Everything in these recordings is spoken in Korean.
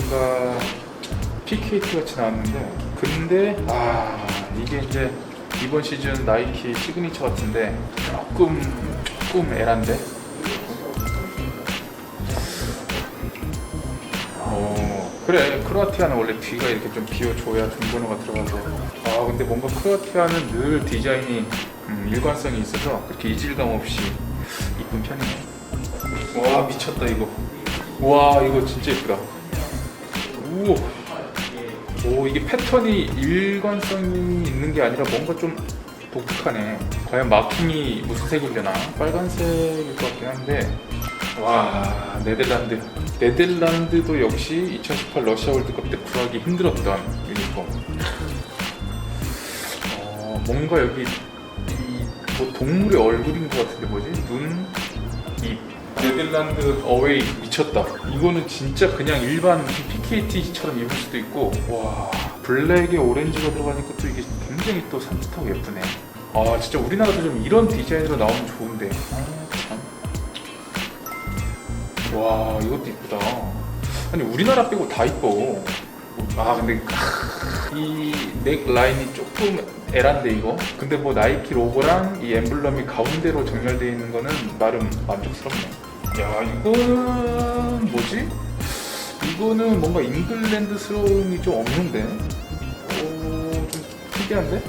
뭔가 PKT 같이 나왔는데 근데 아 이게 이제 이번 시즌 나이키 시그니처 같은데 조금 조금 애란데? 어 그래. 크로아티아는 원래 뒤가 이렇게 좀 비워줘야 중번호가 들어가고. 아 근데 뭔가 크로아티아는 늘 디자인이 음, 일관성이 있어서 그렇게 이질감 없이 이쁜 편이네. 와 미쳤다 이거. 와 이거 진짜 예쁘다 오. 이게 패턴이 일관성이 있는 게 아니라 뭔가 좀 독특하네. 과연 마킹이 무슨 색이려나? 빨간색일 것 같긴 한데. 와 네덜란드. 네덜란드도 역시 2018 러시아 월드컵 때 구하기 힘들었던 유니폼. 어, 뭔가 여기 이 뭐 동물의 얼굴인 것 같은데 뭐지? 눈, 입 네덜란드 어웨이 미쳤다. 이거는 진짜 그냥 일반 PKT처럼 입을 수도 있고 와 블랙에 오렌지가 들어가니까 또 이게 굉장히 또 산뜻하고 예쁘네. 아 진짜 우리나라도 좀 이런 디자인으로 나오면 좋은데. 아, 참. 와 이것도 이쁘다. 아니 우리나라 빼고 다 이뻐. 아 근데 이 넥 라인이 조금 애란데 이거? 근데 뭐 나이키 로고랑 이 엠블럼이 가운데로 정렬되어 있는 거는 나름 만족스럽네 야 이거는 뭐지? 이거는 뭔가 잉글랜드스러움이 좀 없는데 오 좀 특이한데?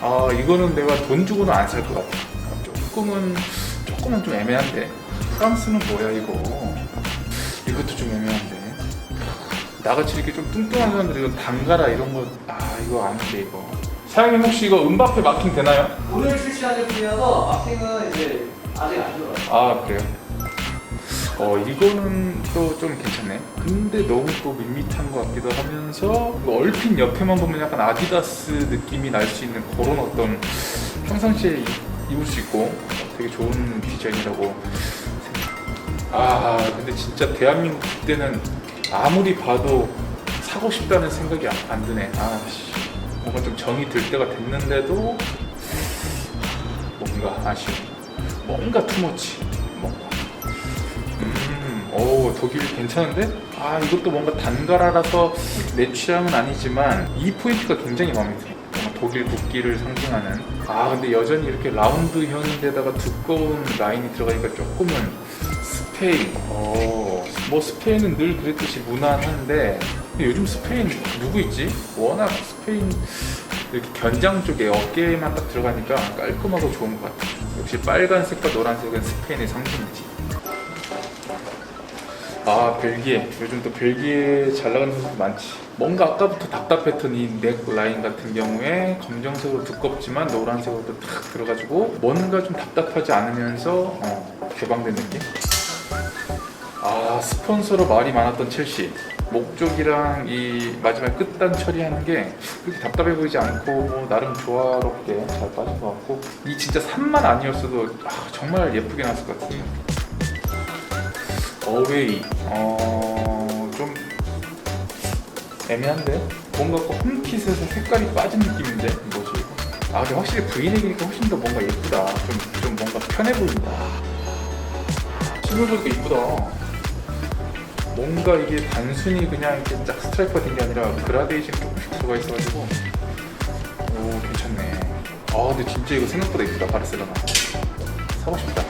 아 이거는 내가 돈 주고는 안 살 것 같아 조금은 조금은 좀 애매한데 프랑스는 뭐야 이거 이것도 좀 애매한데 나같이 이렇게 좀 뚱뚱한 사람들이 이거 단가라 이런 거 아 이거 아닌데 이거 사장님 혹시 이거 은바페 마킹 되나요? 오늘 출시하는 분이라서 마킹은 이제 아직 안 들어요. 아 그래요? 어 이거는 또 좀 괜찮네. 근데 너무 또 밋밋한 것 같기도 하면서 뭐 얼핏 옆에만 보면 약간 아디다스 느낌이 날 수 있는 그런 어떤 평상시에 이- 입을 수 있고 되게 좋은 디자인이라고 생각- 아 근데 진짜 대한민국 때는 아무리 봐도 사고 싶다는 생각이 안, 안 드네. 아 씨. 뭔가 좀 정이 들 때가 됐는데도 뭔가 아쉬워 뭔가 투머치 뭔가 음, 오 독일 괜찮은데? 아 이것도 뭔가 단가라라서 내 취향은 아니지만 이 포인트가 굉장히 마음에 들어 뭔가 독일 국기를 상징하는 아 근데 여전히 이렇게 라운드형인데다가 두꺼운 라인이 들어가니까 조금은 스페인 어, 뭐 스페인은 늘 그랬듯이 무난한데 요즘 스페인 누구 있지? 워낙 스페인 이렇게 견장 쪽에 어깨에만 딱 들어가니까 깔끔하고 좋은 것 같아. 역시 빨간색과 노란색은 스페인의 상징이지. 아 벨기에 요즘 또 벨기에 잘 나가는 선수 많지. 뭔가 아까부터 답답했던 이 넥 라인 같은 경우에 검정색으로 두껍지만 노란색으로 또탁 들어가지고 뭔가 좀 답답하지 않으면서 어, 개방된 느낌. 아 스폰서로 말이 많았던 첼시 목적이랑 이 마지막 끝단 처리하는 게 그렇게 답답해 보이지 않고 뭐 나름 조화롭게 잘 빠진 것 같고 이 진짜 3만 아니었어도 아, 정말 예쁘게 나왔을 것 같아요 어웨이 어 좀 애매한데? 뭔가 그 홈킷에서 색깔이 빠진 느낌인데? 뭐지? 이거 아 근데 확실히 브이넥이니까 훨씬 더 뭔가 예쁘다. 좀, 좀 뭔가 편해 보인다. 신을 보니까 이쁘다. 뭔가 이게 단순히 그냥 이렇게 쫙 스트라이프가 된게 아니라 그라데이션이 조금씩 들어가 있어가지고. 오 괜찮네. 아 근데 진짜 이거 생각보다 이쁘다. 바르셀로나. 사고 싶다.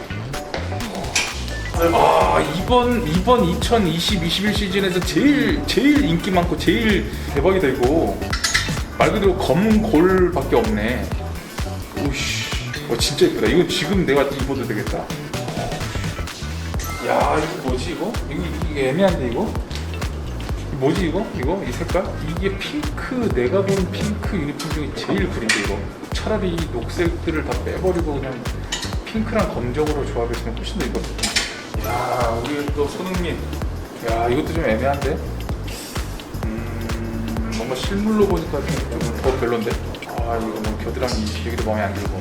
아 이번 이번 2020 21 시즌에서 제일 제일 인기 많고 제일 대박이다 이거 말 그대로 검은 골밖에 없네 오씨 어 진짜 이쁘다 이거 지금 내가 입어도 되겠다 야 이거 뭐지 이거? 이거 이게 애매한데 이거? 뭐지 이거? 이거? 이 색깔? 이게 핑크 내가 본 핑크 유니폼 중에 제일 구린데 이거 차라리 이 녹색들을 다 빼버리고 그냥 핑크랑 검정으로 조합했으면 훨씬 더 이뻤을 야 우리 또 손흥민. 야 이것도 좀 애매한데? 음 뭔가 실물로 보니까 좀더 별론데? 아 이거 뭐 겨드랑이 여기도 마음에 안 들고.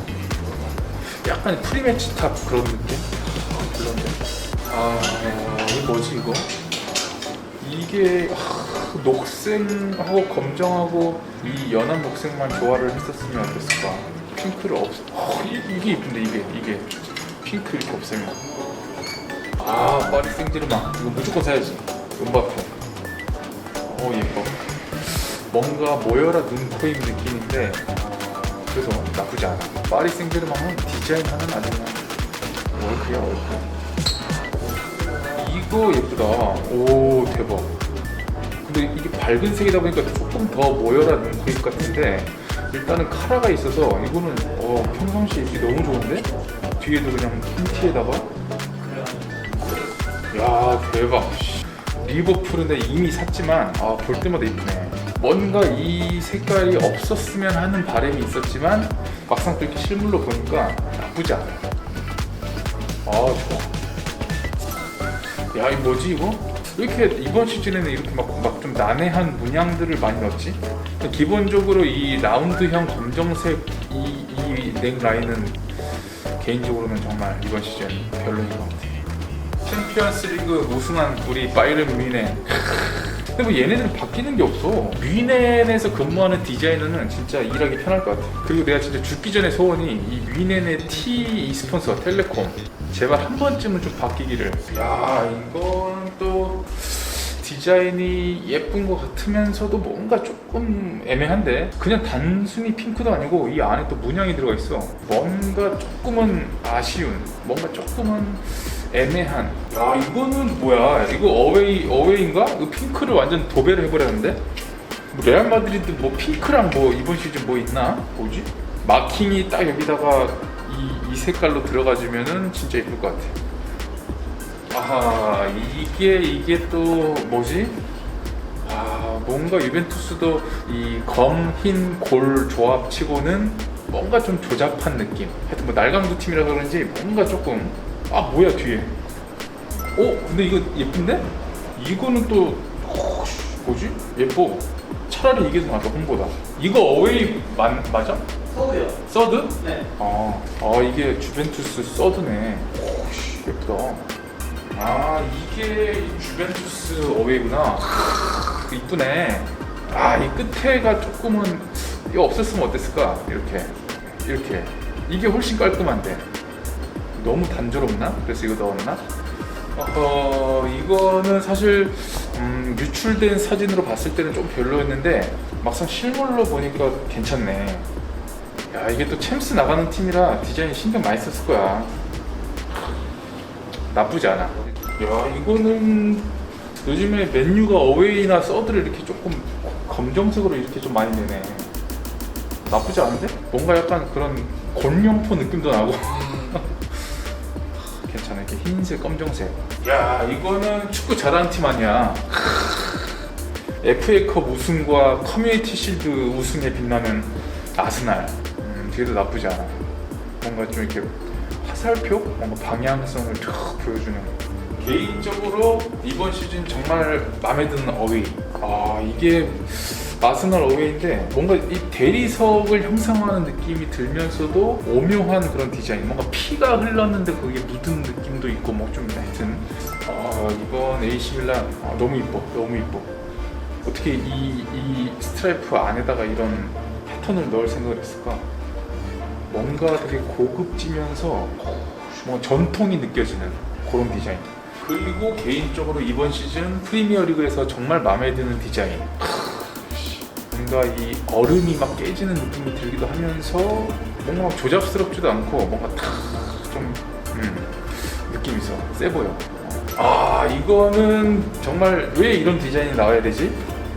약간 프리매치 탑 그런 느낌? 아, 별론데? 아 이게 뭐지 이거? 이게 하, 녹색하고 검정하고 이 연한 녹색만 조화를 했었으면 어땠을까? 핑크를 없 어, 이- 이게 이쁜데 이게 이게. 핑크 이렇게 없애면 아 파리 생제르맹 이거 무조건 사야지 은바페 어 예뻐. 뭔가 모여라 눈, 코, 입 느낌인데 어, 그래서 나쁘지 않아. 파리 생제르맹은 디자인하는 아주 그냥 월크야 월크. 이거 예쁘다. 오 대박. 근데 이게 밝은 색이다 보니까 조금 더 모여라 눈, 코, 입 같은데 일단은 카라가 있어서 이거는 어, 평상시에 입기 너무 좋은데? 뒤에도 그냥 흰 티에다가 야 대박 씨. 리버풀은 내가 이미 샀지만 아, 볼 때마다 이쁘네 뭔가 이 색깔이 없었으면 하는 바람이 있었지만 막상 또 이렇게 실물로 보니까 나쁘지 않아 아 좋아 야 이거 뭐지 이거? 왜 이렇게 이번 시즌에는 이렇게 막좀 난해한 문양들을 많이 넣었지? 기본적으로 이 라운드형 검정색 이, 이 넥 라인은 개인적으로는 정말 이번 시즌 별로인 것 같아 챔피언스 리그 우승한 우리 바이른 뮤넨 근데 뭐 얘네들은 바뀌는 게 없어. 뮤넨에서 근무하는 디자이너는 진짜 일하기 편할 것 같아. 그리고 내가 진짜 죽기 전에 소원이 이 뮤넨의 T 스폰서 텔레콤. 제발 한 번쯤은 좀 바뀌기를. 야 이건 또 디자인이 예쁜 것 같으면서도 뭔가 조금 애매한데? 그냥 단순히 핑크도 아니고 이 안에 또 문양이 들어가 있어. 뭔가 조금은 아쉬운 뭔가 조금은 애매한 야 이거는 뭐야 이거 어웨이 어웨이인가? 이거 핑크를 완전 도배를 해버렸는데 뭐 레알 마드리드 뭐 핑크랑 뭐 이번 시즌 뭐 있나? 뭐지? 마킹이 딱 여기다가 이, 이 색깔로 들어가주면은 진짜 예쁠 것 같아 아하 이게 이게 또 뭐지? 아 뭔가 유벤투스도 이 검 흰 골 조합치고는 뭔가 좀 조잡한 느낌. 하여튼 뭐 날강도 팀이라서 그런지 뭔가 조금 아 뭐야 뒤에. 어 근데 이거 예쁜데? 이거는 또 어, 뭐지? 예뻐. 차라리 이게 더 낫다 홈보다. 이거 어웨이 만, 맞아? 서울이요. 서드? 네. 아, 아 이게 주벤투스 서드네. 오씨 예쁘다. 아 이게 이 주벤투스 어웨이구나. 크, 이쁘네. 아 이 끝에가 조금은 이거 없었으면 어땠을까? 이렇게 이렇게 이게 훨씬 깔끔한데 너무 단조롭나? 그래서 이거 넣었나? 어 이거는 사실 음, 유출된 사진으로 봤을 때는 좀 별로였는데 막상 실물로 보니까 괜찮네. 야 이게 또 챔스 나가는 팀이라 디자인 신경 많이 썼을 거야 나쁘지 않아 야 이거는 요즘에 맨유가 어웨이나 서드를 이렇게 조금 검정색으로 이렇게 좀 많이 내네 나쁘지 않은데? 뭔가 약간 그런 곤룡포 느낌도 나고 흰색 검정색. 야 이거는 축구 잘하는 팀 아니야. FA컵 우승과 커뮤니티 실드 우승에 빛나는 아스날. 음, 뒤에도 나쁘지 않아. 뭔가 좀 이렇게 화살표? 뭔가 방향성을 쫙 보여주는 개인적으로 이번 시즌 정말 마음에 드는 어웨이 아 이게 아스날 어웨이인데 뭔가 이 대리석을 형상화하는 느낌이 들면서도 오묘한 그런 디자인 뭔가 피가 흘렀는데 거기에 묻은 느낌도 있고 뭐 좀 하여튼 아 이번 AC 밀란 아, 너무 이뻐 너무 이뻐 어떻게 이, 이 스트라이프 안에다가 이런 패턴을 넣을 생각을 했을까? 뭔가 되게 고급지면서 뭔가 전통이 느껴지는 그런 디자인. 그리고 개인적으로 이번 시즌 프리미어 리그에서 정말 마음에 드는 디자인. 뭔가 이 얼음이 막 깨지는 느낌이 들기도 하면서 뭔가 막 조잡스럽지도 않고 뭔가 탁좀 음, 느낌 있어. 세 보여. 아 이거는 정말 왜 이런 디자인이 나와야 되지?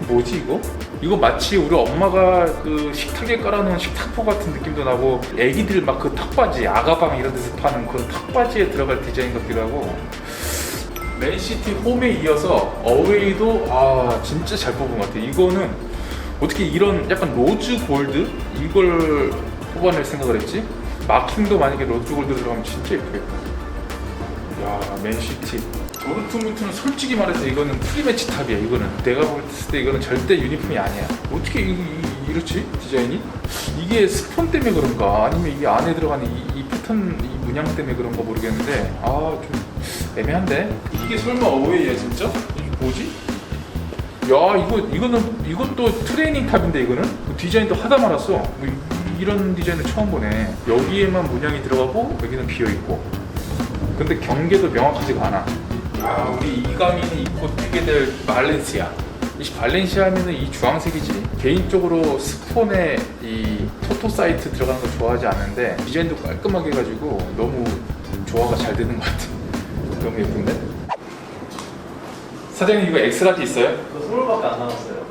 뭐지 이거? 이거 마치 우리 엄마가 그 식탁에 깔아놓은 식탁포 같은 느낌도 나고 애기들 막 그 턱바지 아가방 이런 데서 파는 그런 턱바지에 들어갈 디자인 같기도 하고 맨시티 홈에 이어서 어웨이도 아 진짜 잘 뽑은 것 같아 이거는 어떻게 이런 약간 로즈 골드? 이걸 뽑아낼 생각을 했지? 마킹도 만약에 로즈 골드 들어가면 진짜 예쁘겠다. 야 맨시티. 도르트문트는 솔직히 말해서 이거는 프리매치 탑이야 이거는. 내가 봤을 때 이거는 절대 유니폼이 아니야. 어떻게 이, 이, 이렇지 디자인이? 이게 스폰 때문에 그런가? 아니면 이게 안에 들어가는 이, 이 패턴 이 문양 때문에 그런가 모르겠는데. 아 좀 애매한데? 이게 설마 어웨이야 진짜? 이게 뭐지? 야 야 이거 이거는 이것도 트레이닝 탑인데 이거는 뭐 디자인도 하다 말았어. 뭐 이- 이런 디자인을 처음 보네. 여기에만 문양이 들어가고 여기는 비어 있고. 근데 경계도 명확하지가 않아. 아, 우리 이가민이 입고 뛰게 될 발렌시아. 이 발렌시아 하면은 이 주황색이지. 개인적으로 스폰의 이 토토 사이트 들어가는 거 좋아하지 않는데 디자인도 깔끔하게 해가지고 너무 조화가 잘 되는 것 같아. 너무 예쁜데? 사장님 이거 엑스라지 있어요? 그 20밖에 안 남았어요.